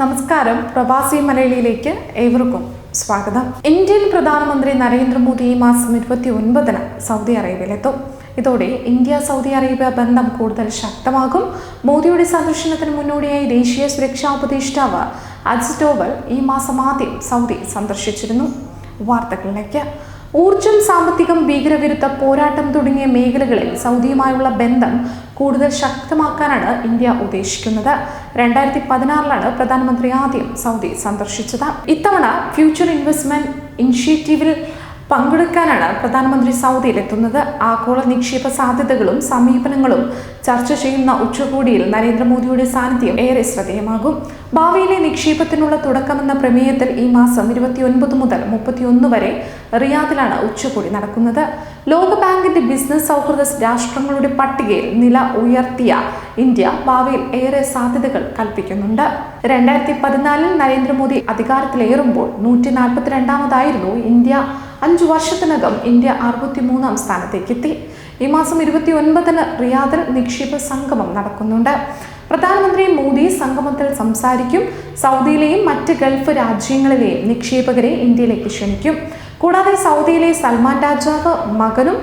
നമസ്കാരം. പ്രവാസി മലയാളിയിലേക്ക് ഏവർക്കും സ്വാഗതം. ഇന്ത്യൻ പ്രധാനമന്ത്രി നരേന്ദ്രമോദി ഈ മാസം ഇരുപത്തി ഒൻപതിന് സൗദി അറേബ്യയിലെത്തും. ഇതോടെ ഇന്ത്യ സൗദി അറേബ്യ ബന്ധം കൂടുതൽ ശക്തമാകും. മോദിയുടെ സന്ദർശനത്തിന് മുന്നോടിയായി ദേശീയ സുരക്ഷാ ഉപദേഷ്ടാവ് അജിത് ഡോവൽ ഈ മാസം ആദ്യം സൗദി സന്ദർശിച്ചിരുന്നു. വാർത്തകളിലേക്ക്. ഊർജം സാമ്പത്തികം ഭീകരവിരുദ്ധ പോരാട്ടം തുടങ്ങിയ മേഖലകളിൽ സൗദിയുമായുള്ള ബന്ധം കൂടുതൽ ശക്തമാക്കാനാണ് ഇന്ത്യ ഉദ്ദേശിക്കുന്നത്. രണ്ടായിരത്തി പതിനാറിലാണ് പ്രധാനമന്ത്രി ആദ്യം സൗദി സന്ദർശിച്ചത്. ഇത്തവണ ഫ്യൂച്ചർ ഇൻവെസ്റ്റ്മെന്റ് ഇനിഷ്യേറ്റീവിൽ പങ്കെടുക്കാനാണ് പ്രധാനമന്ത്രി സൗദിയിലെത്തുന്നത്. ആഗോള നിക്ഷേപ സാധ്യതകളും സമീപനങ്ങളും ചർച്ച ചെയ്യുന്ന ഉച്ചകോടിയിൽ നരേന്ദ്രമോദിയുടെ സാന്നിധ്യം ഏറെ ശ്രദ്ധേയമാകും. ഭാവിയിലെ നിക്ഷേപത്തിനുള്ള തുടക്കമെന്ന പ്രമേയത്തിൽ ഈ മാസം ഇരുപത്തിയൊൻപത് മുതൽ മുപ്പത്തിയൊന്ന് വരെ റിയാദിലാണ് ഉച്ചകോടി നടക്കുന്നത്. ലോകബാങ്കിന്റെ ബിസിനസ് സൗഹൃദ രാഷ്ട്രങ്ങളുടെ പട്ടികയിൽ നില ഉയർത്തിയ ഇന്ത്യ ഭാവിയിൽ ഏറെ സാധ്യതകൾ കൽപ്പിക്കുന്നുണ്ട്. രണ്ടായിരത്തി പതിനാലിൽ നരേന്ദ്രമോദി അധികാരത്തിലേറുമ്പോൾ നൂറ്റി നാൽപ്പത്തിരണ്ടാമതായിരുന്നു ഇന്ത്യ അഞ്ചു വർഷത്തിനകം ഇന്ത്യ അറുപത്തിമൂന്നാം സ്ഥാനത്തേക്ക് എത്തി. ഈ മാസം ഇരുപത്തി ഒൻപതിന് റിയാദിൽ നിക്ഷേപ സംഗമം നടക്കുന്നുണ്ട്. പ്രധാനമന്ത്രി മോദി സംഗമത്തിൽ സംസാരിക്കും. സൗദിയിലെയും മറ്റ് ഗൾഫ് രാജ്യങ്ങളിലെയും നിക്ഷേപകരെ ഇന്ത്യയിലേക്ക് ക്ഷണിക്കും. കൂടാതെ സൗദിയിലെ സൽമാൻ രാജാവ് മകനും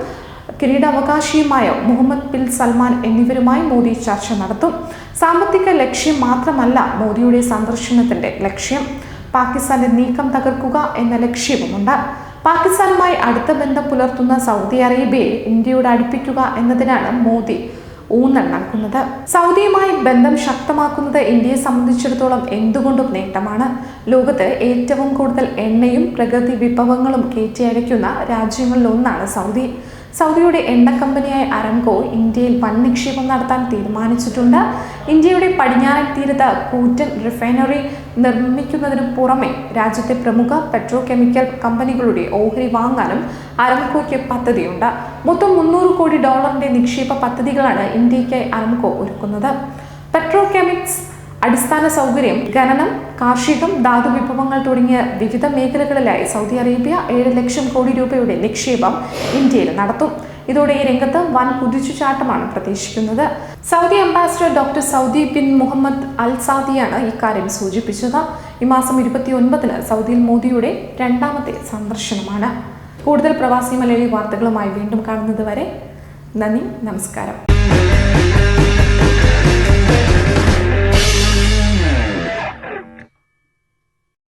കിരീടാവകാശിയുമായ മുഹമ്മദ് ബിൻ സൽമാൻ എന്നിവരുമായി മോദി ചർച്ച നടത്തും. സാമ്പത്തിക ലക്ഷ്യം മാത്രമല്ല മോദിയുടെ സന്ദർശനത്തിന്റെ ലക്ഷ്യം. പാകിസ്ഥാന്റെ നീക്കം തകർക്കുക എന്ന ലക്ഷ്യവുമുണ്ട്. പാകിസ്ഥാനുമായി അടുത്ത ബന്ധം പുലർത്തുന്ന സൗദി അറേബ്യയെ ഇന്ത്യയോട് അടുപ്പിക്കുക എന്നതിനാണ് മോദി ഊന്നൽ നൽകുന്നത്. സൗദിയുമായി ബന്ധം ശക്തമാക്കുന്നത് ഇന്ത്യയെ സംബന്ധിച്ചിടത്തോളം എന്തുകൊണ്ടും നേട്ടമാണ്. ലോകത്ത് ഏറ്റവും കൂടുതൽ എണ്ണയും പ്രകൃതി വിഭവങ്ങളും കയറ്റിയയക്കുന്ന രാജ്യങ്ങളിലൊന്നാണ് സൗദി. സൗദിയുടെ എണ്ണ കമ്പനിയായ അരംകോ ഇന്ത്യയിൽ വൻ നിക്ഷേപം നടത്താൻ തീരുമാനിച്ചിട്ടുണ്ട്. ഇന്ത്യയുടെ പടിഞ്ഞാറൻ തീരത്ത് കൂറ്റൻ റിഫൈനറി നിർമ്മിക്കുന്നതിനു പുറമെ രാജ്യത്തെ പ്രമുഖ പെട്രോ കെമിക്കൽ കമ്പനികളുടെ ഓഹരി വാങ്ങാനും അരംകോയ്ക്ക് പദ്ധതിയുണ്ട്. മൊത്തം മുന്നൂറ് കോടി ഡോളറിന്റെ നിക്ഷേപ പദ്ധതികളാണ് ഇന്ത്യയ്ക്കായി അരംകോ ഒരുക്കുന്നത്. പെട്രോ കെമിക്സ് അടിസ്ഥാന സൗകര്യം ഖനനം കാർഷികം ധാതു വിഭവങ്ങൾ തുടങ്ങിയ വിവിധ മേഖലകളിലായി സൗദി അറേബ്യ ഏഴ് ലക്ഷം കോടി രൂപയുടെ നിക്ഷേപം ഇന്ത്യയിൽ നടത്തും. ഇതോടെ ഈ രംഗത്ത് വൻ കുതിച്ചുചാട്ടമാണ് പ്രതീക്ഷിക്കുന്നത്. Saudi ambassador doctor Saudi bin Muhammad al സാദിയാണ് ഇക്കാര്യം സൂചിപ്പിച്ചത്. ഈ മാസം ഇരുപത്തി ഒൻപതിന് സൗദിയിൽ മോദിയുടെ രണ്ടാമത്തെ സന്ദർശനമാണ്. കൂടുതൽ പ്രവാസി മലയാളി വാർത്തകളുമായി വീണ്ടും കാണുന്നത് വരെ നന്ദി നമസ്കാരം.